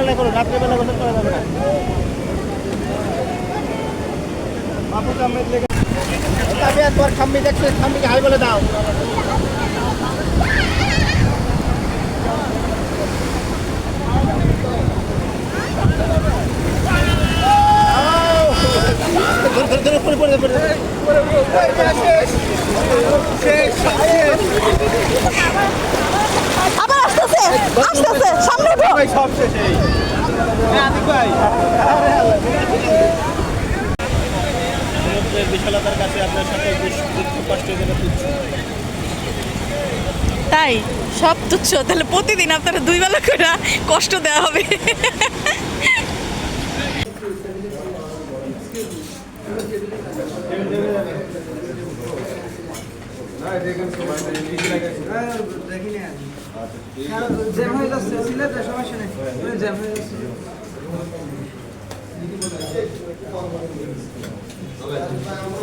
বেলা করো রাত্রেবেলা গোসল করা যাবে না। বাপু কামে লেগে তবে খাম্মি দেখছে খাম্মিকে হাই বলে দাও। আবার আসতেছে আসতেছে সামনে সব শেষ বিশালতার কাছে আপনার সাথে বেশ দুঃখ কষ্ট তুচ্ছ। তাই? সব তুচ্ছ? তাহলে প্রতিদিন আপনারা দুই বেলা করে কষ্ট দেওয়া হবে। জ্যাম হয়ে যাচ্ছে সিলেটে সমস্যা নেই জ্যাম হয়ে যাচ্ছে। Thank you.